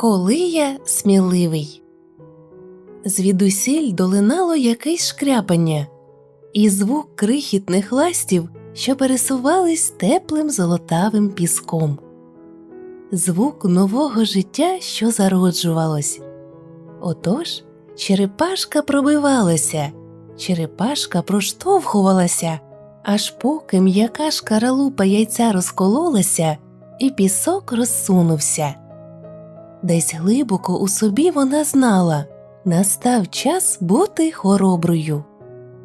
Коли я сміливий. Звідусіль долинало якесь шкряпання, і звук крихітних ластів, що пересувались теплим золотавим піском. Звук нового життя, що зароджувалось. Отож черепашка пробивалася, черепашка проштовхувалася, аж поки м'яка шкаралупа яйця розкололася, і пісок розсунувся. Десь глибоко у собі вона знала настав час бути хороброю.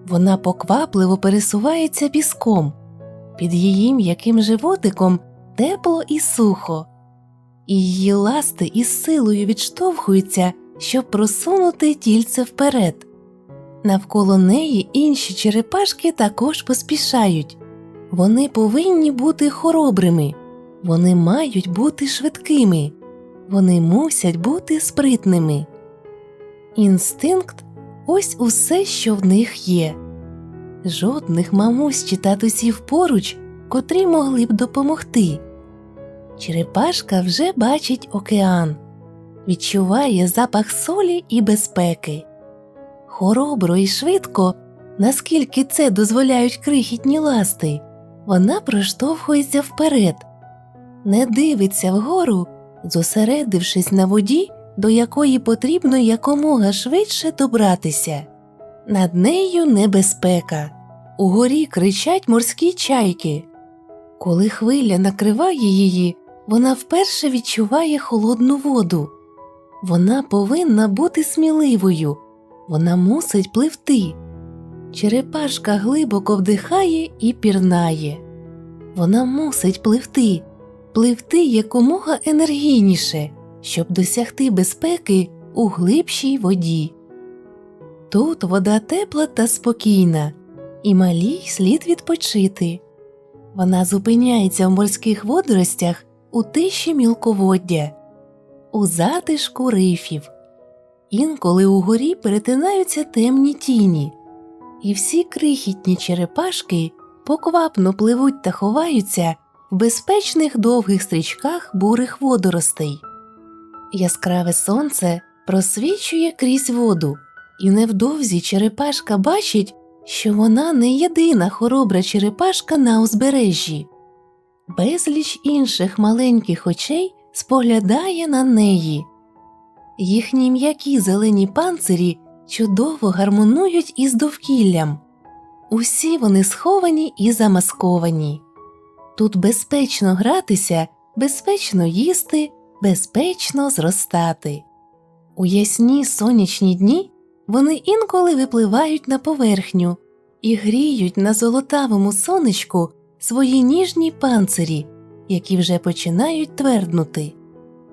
Вона поквапливо пересувається піском, під її м'яким животиком тепло і сухо, і її ласти із силою відштовхуються, щоб просунути тільце вперед. Навколо неї інші черепашки також поспішають. Вони повинні бути хоробрими, вони мають бути швидкими. Вони мусять бути спритними. Інстинкт ось усе, що в них є. Жодних мамусь чи татусів поруч, котрі могли б допомогти. Черепашка вже бачить океан, відчуває запах солі і безпеки. Хоробро і швидко, наскільки це дозволяють крихітні ласти, вона проштовхується вперед, не дивиться вгору зосередившись на воді, до якої потрібно якомога швидше добратися. Над нею небезпека. Угорі кричать морські чайки. Коли хвиля накриває її, вона вперше відчуває холодну воду. Вона повинна бути сміливою, вона мусить пливти. Черепашка глибоко вдихає і пірнає. Вона мусить пливти пливти якомога енергійніше, щоб досягти безпеки у глибшій воді. Тут вода тепла та спокійна, і малій слід відпочити. Вона зупиняється в морських водоростях у тиші мілководдя, у затишку рифів. Інколи угорі перетинаються темні тіні, і всі крихітні черепашки поквапно пливуть та ховаються в безпечних довгих стрічках бурих водоростей. Яскраве сонце просвічує крізь воду, і невдовзі черепашка бачить, що вона не єдина хоробра черепашка на узбережжі. Безліч інших маленьких очей споглядає на неї. Їхні м'які зелені панцирі чудово гармонують із довкіллям. Усі вони сховані і замасковані. Тут безпечно гратися, безпечно їсти, безпечно зростати. У ясні сонячні дні вони інколи випливають на поверхню і гріють на золотавому сонечку свої ніжні панцирі, які вже починають тверднути.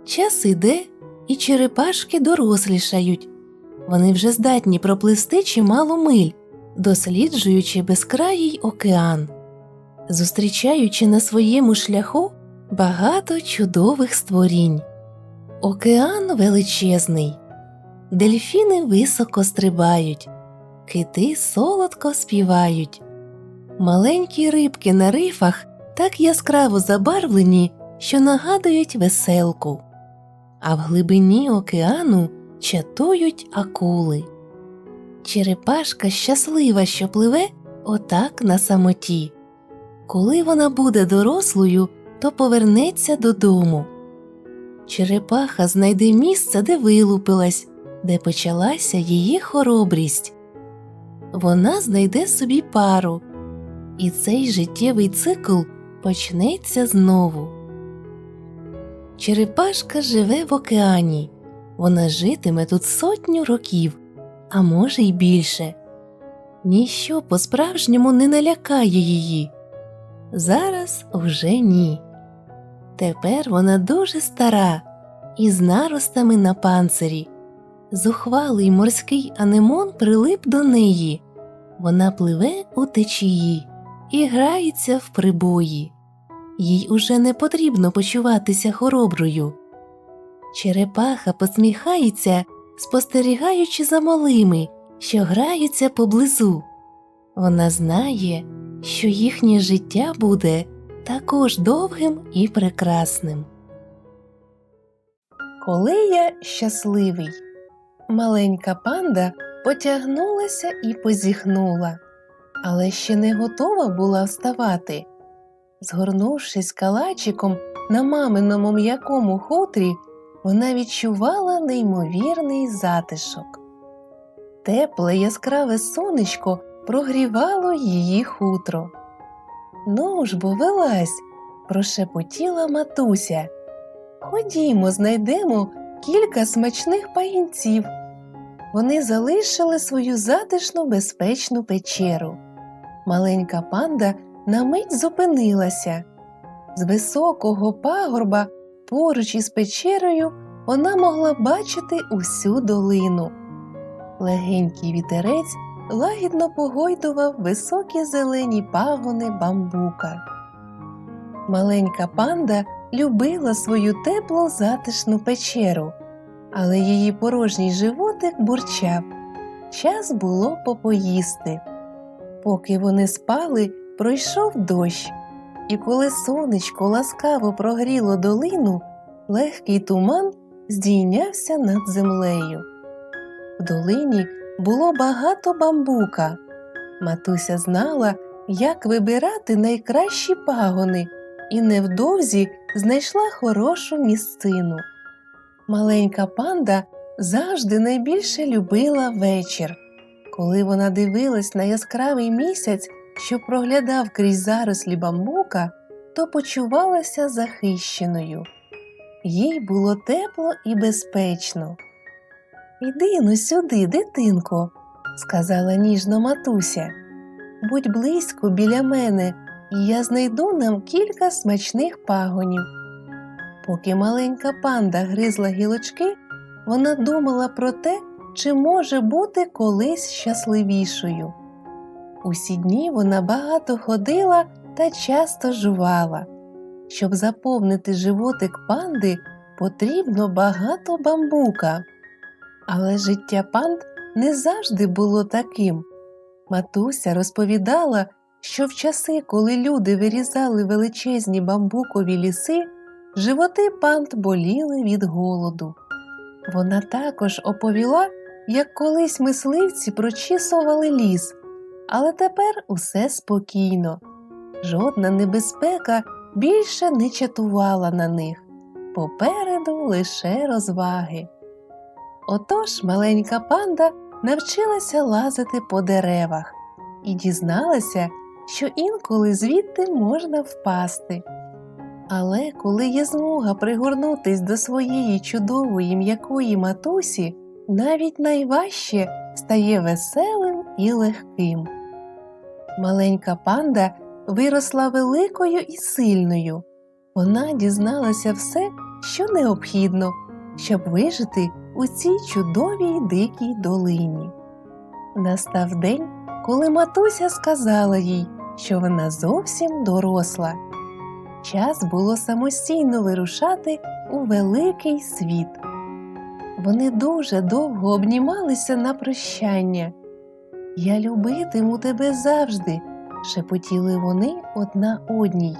Час іде, і черепашки дорослішають. Вони вже здатні пропливсти чимало миль, досліджуючи безкраїй океан зустрічаючи на своєму шляху багато чудових створінь. Океан величезний, дельфіни високо стрибають, кити солодко співають, маленькі рибки на рифах так яскраво забарвлені, що нагадують веселку, а в глибині океану чатують акули. Черепашка щаслива, що пливе отак на самоті. Коли вона буде дорослою, то повернеться додому. Черепаха знайде місце, де вилупилась, де почалася її хоробрість. Вона знайде собі пару, і цей життєвий цикл почнеться знову. Черепашка живе в океані, вона житиме тут сотню років, а може й більше. Ніщо по справжньому не налякає її. Зараз уже ні. Тепер вона дуже стара, із наростами на панцирі. Зухвалий морський анемон прилип до неї. Вона пливе у течії і грається в прибої. Їй уже не потрібно почуватися хороброю. Черепаха посміхається, спостерігаючи за малими, що граються поблизу. Вона знає, що їхнє життя буде також довгим і прекрасним. Коли я щасливий. Маленька панда потягнулася і позіхнула, але ще не готова була вставати. Згорнувшись калачиком на маминому м'якому хутрі, вона відчувала неймовірний затишок. Тепле яскраве сонечко прогрівало її хутро. Ну ж бо вилазь, прошепотіла матуся. Ходімо, знайдемо кілька смачних пагінців. Вони залишили свою затишну безпечну печеру. Маленька панда на мить зупинилася. З високого пагорба поруч із печерою вона могла бачити усю долину. Легенький вітерець лагідно погойдував високі зелені пагони бамбука. Маленька панда любила свою теплу затишну печеру, але її порожній животик бурчав. Час було попоїсти. Поки вони спали, пройшов дощ, і коли сонечко ласкаво прогріло долину, легкий туман здійнявся над землею. В долині було багато бамбука. Матуся знала, як вибирати найкращі пагони, і невдовзі знайшла хорошу місцину. Маленька панда завжди найбільше любила вечір. Коли вона дивилась на яскравий місяць, що проглядав крізь зарослі бамбука, то почувалася захищеною. Їй було тепло і безпечно. Іди ну сюди, дитинко, сказала ніжно матуся. Будь близько біля мене, і я знайду нам кілька смачних пагонів. Поки маленька панда гризла гілочки, вона думала про те, чи може бути колись щасливішою. Усі дні вона багато ходила та часто жувала. Щоб заповнити животик панди, потрібно багато бамбука. Але життя панд не завжди було таким. Матуся розповідала, що в часи, коли люди вирізали величезні бамбукові ліси, животи панд боліли від голоду. Вона також оповіла, як колись мисливці прочісували ліс, але тепер усе спокійно. Жодна небезпека більше не чатувала на них. Попереду лише розваги. Отож маленька панда навчилася лазити по деревах і дізналася, що інколи звідти можна впасти. Але коли є змога пригорнутись до своєї чудової м'якої матусі, навіть найважче стає веселим і легким. Маленька панда виросла великою і сильною. Вона дізналася все, що необхідно, щоб вижити у цій чудовій дикій долині. Настав день, коли матуся сказала їй, що вона зовсім доросла. Час було самостійно вирушати у великий світ. Вони дуже довго обнімалися на прощання. Я любитиму тебе завжди, шепотіли вони одна одній.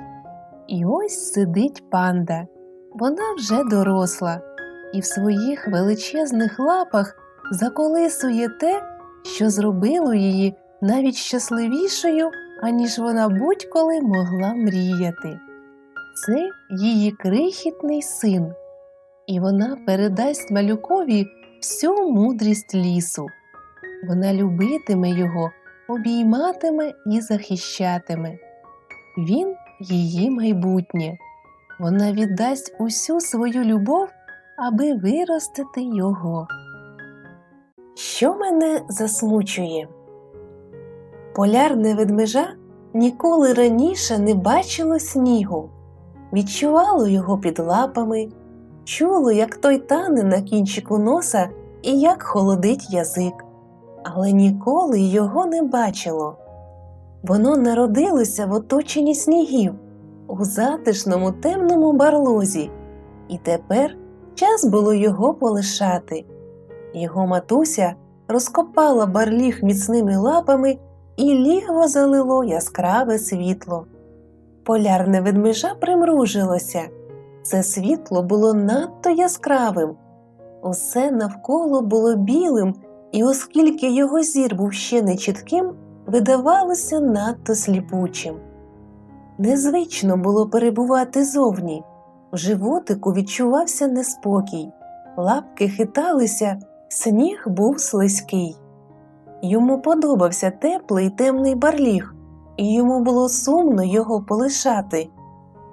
І ось сидить панда. Вона вже доросла, і в своїх величезних лапах заколисує те, що зробило її навіть щасливішою, аніж вона будь-коли могла мріяти. Це її крихітний син, і вона передасть малюкові всю мудрість лісу. Вона любитиме його, обійматиме і захищатиме. Він її майбутнє. Вона віддасть усю свою любов, аби виростити його. Що мене засмучує? Полярне ведмежа ніколи раніше не бачило снігу, відчувало його під лапами, чуло, як той тане на кінчику носа і як холодить язик, але ніколи його не бачило. Воно народилося в оточенні снігів у затишному темному барлозі, і тепер час було його полишати. Його матуся розкопала барліг міцними лапами і лігво залило яскраве світло. Полярне ведмежа примружилося. Це світло було надто яскравим. Усе навколо було білим, і оскільки його зір був ще не чітким, видавалося надто сліпучим. Незвично було перебувати зовні. Животику відчувався неспокій, лапки хиталися, сніг був слизький. Йому подобався теплий темний барліг, і йому було сумно його полишати.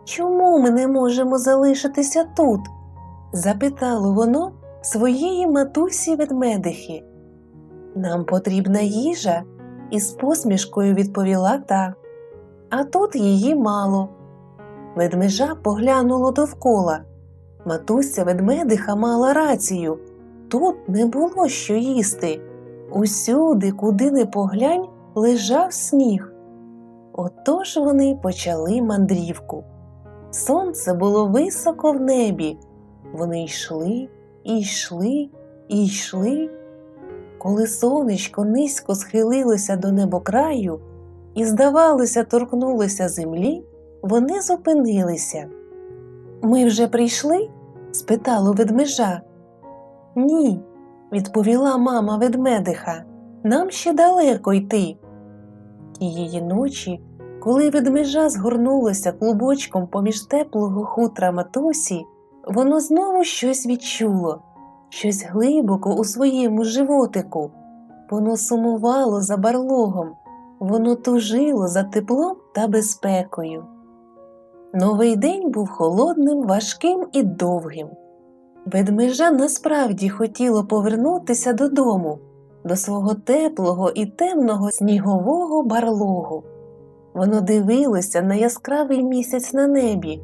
Чому ми не можемо залишитися тут? запитало воно своєї матусі ведмедихи. Нам потрібна їжа, із посмішкою відповіла та. А тут її мало. Ведмежа поглянуло довкола. Матуся ведмедиха мала рацію. Тут не було що їсти. Усюди, куди не поглянь, лежав сніг. Отож вони почали мандрівку. Сонце було високо в небі. Вони йшли і йшли і йшли. Коли сонечко низько схилилося до небокраю і, здавалося, торкнулося землі, вони зупинилися. Ми вже прийшли? спитало ведмежа. Ні, відповіла мама ведмедиха. Нам ще далеко йти. Тієї ночі, коли ведмежа згорнулося клубочком поміж теплого хутра матусі, воно знову щось відчуло, щось глибоко у своєму животику. Воно сумувало за барлогом, воно тужило за теплом та безпекою. Новий день був холодним, важким і довгим. Ведмежа насправді хотіло повернутися додому, до свого теплого і темного снігового барлогу. Воно дивилося на яскравий місяць на небі.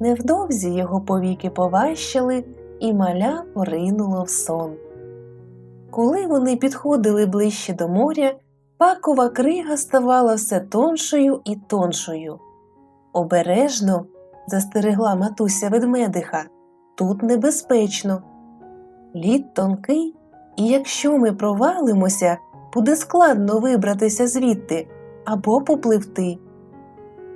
Невдовзі його повіки поващили, і маля поринуло в сон. Коли вони підходили ближче до моря, пакова крига ставала все тоншою і тоншою. Обережно, застерегла матуся ведмедиха, тут небезпечно. Лід тонкий, і якщо ми провалимося, буде складно вибратися звідти або попливти.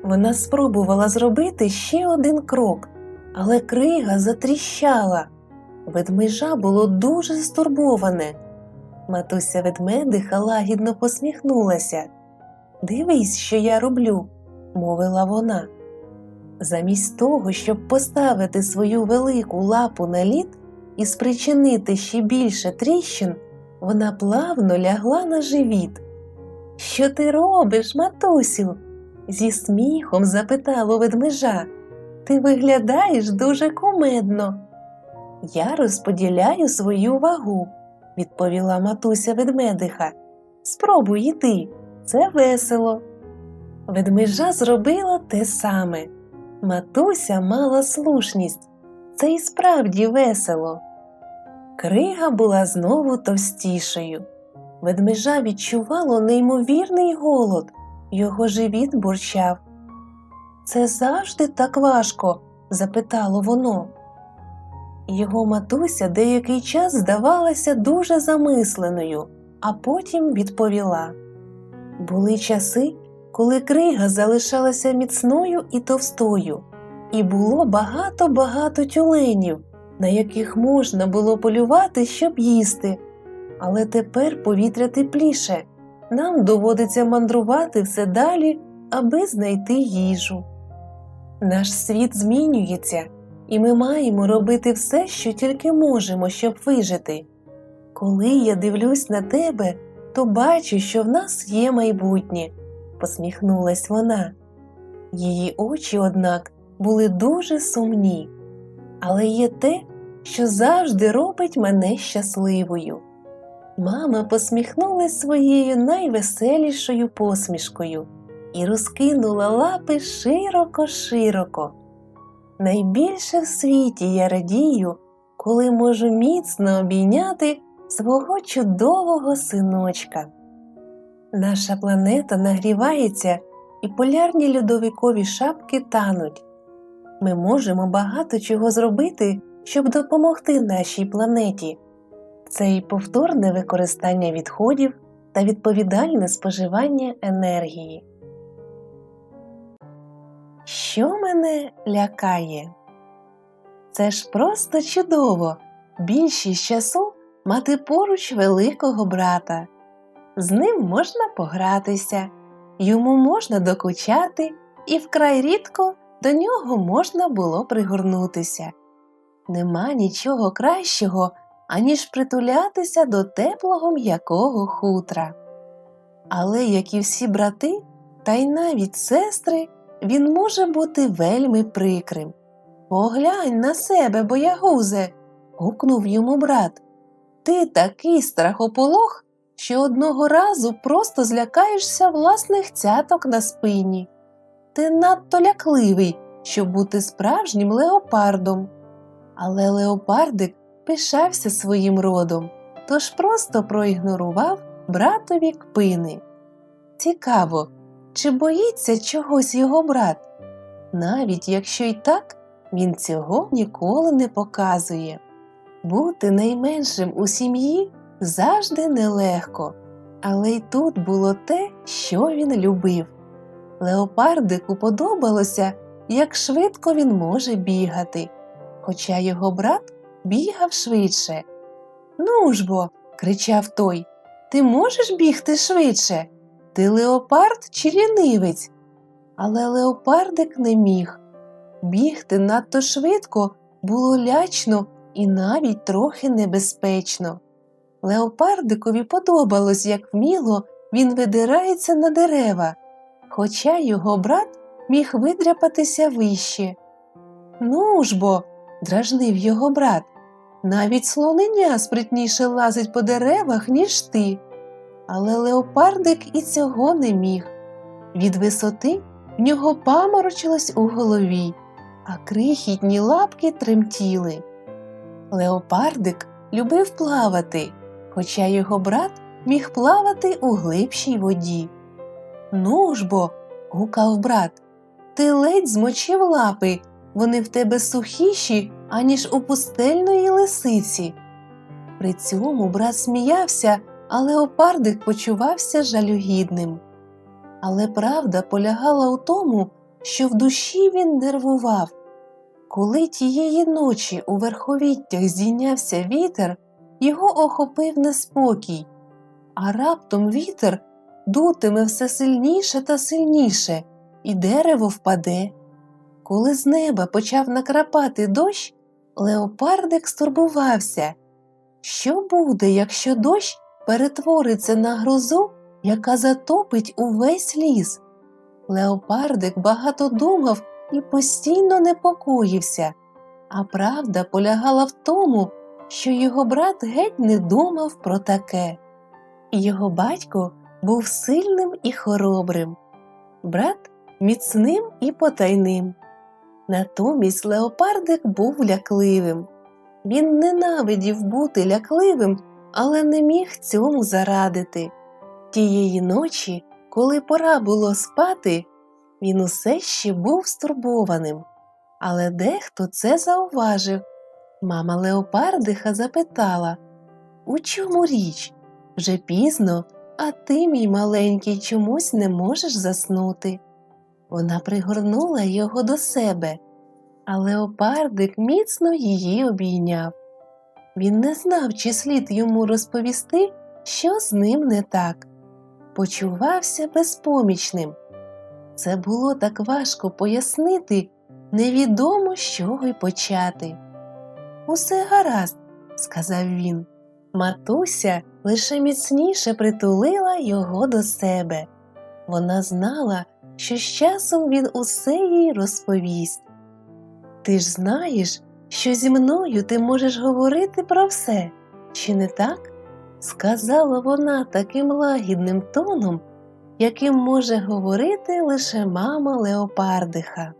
Вона спробувала зробити ще один крок, але крига затріщала. Ведмежа було дуже стурбоване. Матуся ведмедиха лагідно посміхнулася. Дивись, що я роблю, мовила вона. Замість того, щоб поставити свою велику лапу на лід і спричинити ще більше тріщин, вона плавно лягла на живіт. Що ти робиш, матусю? зі сміхом запитало ведмежа. Ти виглядаєш дуже кумедно. Я розподіляю свою вагу, відповіла матуся ведмедиха. Спробуй іти, це весело. Ведмежа зробила те саме. Матуся мала слушність, це і справді весело. Крига була знову товстішою. Ведмежа відчувало неймовірний голод, його живіт бурчав. Це завжди так важко? запитало воно. Його матуся деякий час здавалася дуже замисленою, а потім відповіла були часи, коли крига залишалася міцною і товстою, і було багато-багато тюленів, на яких можна було полювати, щоб їсти. Але тепер повітря тепліше, нам доводиться мандрувати все далі, аби знайти їжу. Наш світ змінюється, і ми маємо робити все, що тільки можемо, щоб вижити. Коли я дивлюсь на тебе, то бачу, що в нас є майбутнє, посміхнулась вона. Її очі, однак, були дуже сумні, але є те, що завжди робить мене щасливою. Мама посміхнулась своєю найвеселішою посмішкою і розкинула лапи широко-широко. Найбільше в світі я радію, коли можу міцно обійняти свого чудового синочка. Наша планета нагрівається і полярні льодовикові шапки тануть. Ми можемо багато чого зробити, щоб допомогти нашій планеті. Це і повторне використання відходів та відповідальне споживання енергії. Що мене лякає? Це ж просто чудово. Більшість часу мати поруч великого брата. З ним можна погратися, йому можна докучати, і вкрай рідко до нього можна було пригорнутися. Нема нічого кращого, аніж притулятися до теплого м'якого хутра. Але, як і всі брати, та й навіть сестри, він може бути вельми прикрим. Поглянь на себе, боягузе, гукнув йому брат. Ти такий страхополох, що одного разу просто злякаєшся власних цяток на спині. Ти надто лякливий, щоб бути справжнім леопардом. Але леопардик пишався своїм родом, тож просто проігнорував братові кпини. Цікаво, чи боїться чогось його брат? Навіть якщо й так, він цього ніколи не показує. Бути найменшим у сім'ї завжди нелегко, але й тут було те, що він любив. Леопардику подобалося, як швидко він може бігати, хоча його брат бігав швидше. Ну ж бо, кричав той, ти можеш бігти швидше? Ти леопард чи лінивець? Але леопардик не міг. Бігти надто швидко було лячно і навіть трохи небезпечно. Леопардикові подобалось, як вміло він видирається на дерева, хоча його брат міг видряпатися вище. Ну ж бо, дражнив його брат, навіть слоненя спритніше лазить по деревах, ніж ти. Але леопардик і цього не міг. Від висоти в нього паморочилось у голові, а крихітні лапки тремтіли. Леопардик любив плавати, хоча його брат міг плавати у глибшій воді. Ну ж бо, гукав брат, ти ледь змочив лапи, вони в тебе сухіші, аніж у пустельної лисиці. При цьому брат сміявся, а леопардик почувався жалюгідним. Але правда полягала у тому, що в душі він нервував. Коли тієї ночі у верховіттях здійнявся вітер, його охопив неспокій, а раптом вітер дутиме все сильніше та сильніше, і дерево впаде. Коли з неба почав накрапати дощ, леопардик стурбувався. Що буде, якщо дощ перетвориться на грозу, яка затопить увесь ліс? Леопардик багато думав і постійно непокоївся, а правда полягала в тому, що його брат геть не думав про таке. Його батько був сильним і хоробрим, брат міцним і потайним. Натомість леопардик був лякливим. Він ненавидів бути лякливим, але не міг цьому зарадити. Тієї ночі, коли пора було спати, він усе ще був стурбованим, але дехто це зауважив. Мама Леопардиха запитала У чому річ? Вже пізно, а ти, мій маленький, чомусь не можеш заснути. Вона пригорнула його до себе, а леопардик міцно її обійняв. Він не знав, чи слід йому розповісти, що з ним не так. Почувався безпомічним. Це було так важко пояснити, невідомо з чого й почати. Усе гаразд, сказав він. Матуся лише міцніше притулила його до себе. Вона знала, що з часом він усе їй розповість. Ти ж знаєш, що зі мною ти можеш говорити про все, чи не так? сказала вона таким лагідним тоном, яким може говорити лише мама Леопардиха.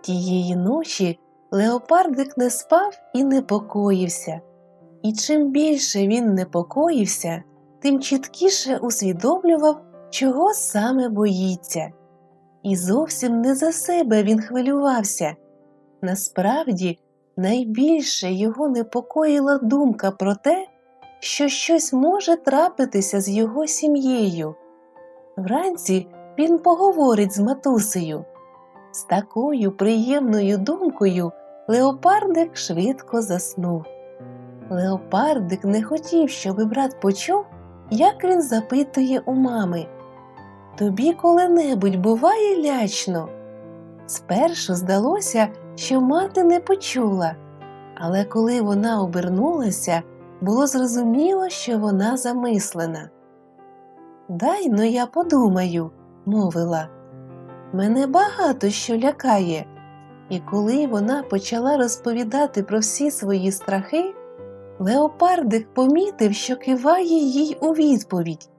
Тієї ночі Леопардик не спав і непокоївся, і чим більше він непокоївся, тим чіткіше усвідомлював, чого саме боїться. І зовсім не за себе він хвилювався. Насправді, найбільше його непокоїла думка про те, що щось може трапитися з його сім'єю. Вранці він поговорить з матусею. З такою приємною думкою леопардик швидко заснув. Леопардик не хотів, щоб брат почув, як він запитує у мами. Тобі коли-небудь буває лячно? Спершу здалося, що мати не почула, але коли вона обернулася, було зрозуміло, що вона замислена. Дай но я подумаю, мовила. Мене багато що лякає. І коли вона почала розповідати про всі свої страхи, Леопардик помітив, що киває їй у відповідь.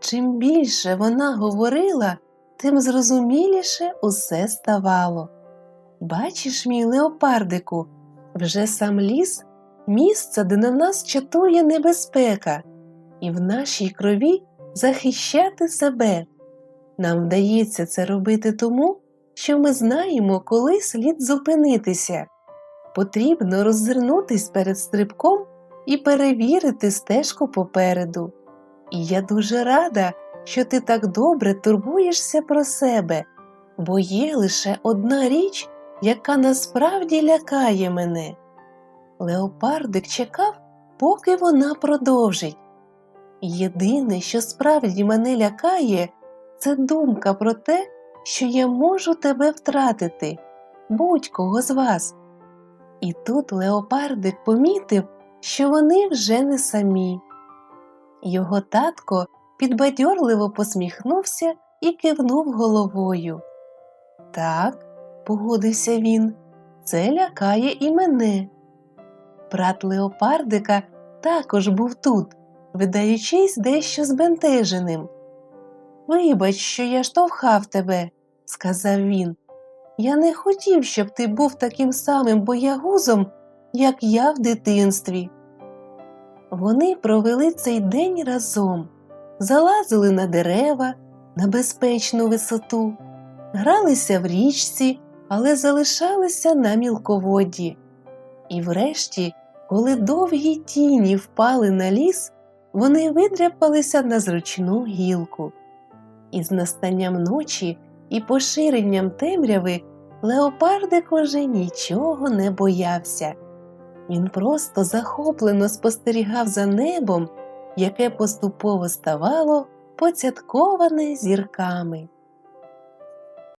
Чим більше вона говорила, тим зрозуміліше усе ставало. Бачиш, мій леопардику, вже сам ліс місце, де на нас чатує небезпека, і в нашій крові захищати себе. Нам вдається це робити тому, що ми знаємо, коли слід зупинитися. Потрібно роззирнутись перед стрибком і перевірити стежку попереду. І я дуже рада, що ти так добре турбуєшся про себе, бо є лише одна річ, яка насправді лякає мене. Леопардик чекав, поки вона продовжить. Єдине, що справді мене лякає, це думка про те, що я можу тебе втратити, будь-кого з вас. І тут леопардик помітив, що вони вже не самі. Його татко підбадьорливо посміхнувся і кивнув головою. Так, погодився він, це лякає і мене. Брат леопардика також був тут, видаючись дещо збентеженим. Вибач, що я штовхав тебе, сказав він. Я не хотів, щоб ти був таким самим боягузом, як я в дитинстві. Вони провели цей день разом, залазили на дерева на безпечну висоту, гралися в річці, але залишалися на мілководді. І врешті, коли довгі тіні впали на ліс, вони видряпалися на зручну гілку. І з настанням ночі і поширенням темряви леопардик уже нічого не боявся. Він просто захоплено спостерігав за небом, яке поступово ставало поцятковане зірками.